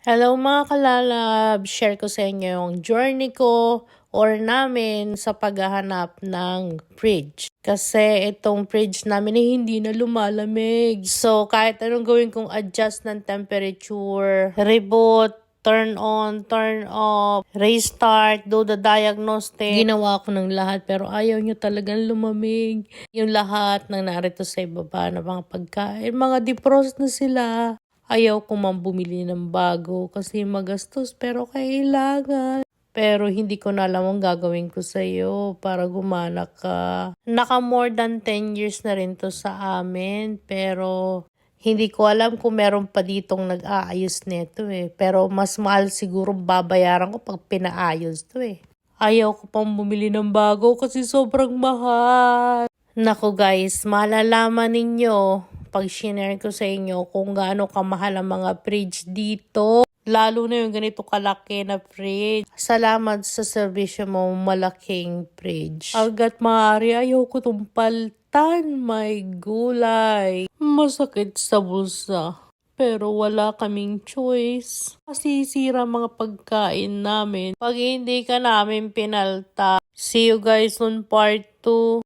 Hello mga kalalab! Share ko sa inyo yung journey ko or namin sa paghahanap ng fridge. Kasi itong fridge namin ay hindi na lumalamig. So kahit anong gawin kong adjust ng temperature, reboot, turn on, turn off, restart, do the diagnostic. Ginawa ko ng lahat pero ayaw nyo talagang lumamig. Yung lahat ng narito sa ibaba na mga pagkain, mga defrost na sila. Ayaw ko man bumili ng bago kasi magastos pero kailangan. Pero hindi ko na alam ang gagawin ko sa iyo para gumana ka. Naka more than 10 years na rin to sa amin pero hindi ko alam kung meron pa ditong nag-aayos nito eh. Pero mas mahal siguro babayaran ko pag pinaayos to eh. Ayaw ko pang bumili ng bago kasi sobrang mahal. Nako guys, malalaman ninyo pag shinare ko sa inyo kung gaano kamahal ang mga fridge dito. Lalo na yung ganito kalaki na fridge. Salamat sa serbisyo mo, malaking fridge. Agad maaari, ayaw ko itong paltan. My gulay. Masakit sa bulsa. Pero wala kaming choice. Masisira mga pagkain namin pag hindi ka namin pinalta. See you guys on part 2.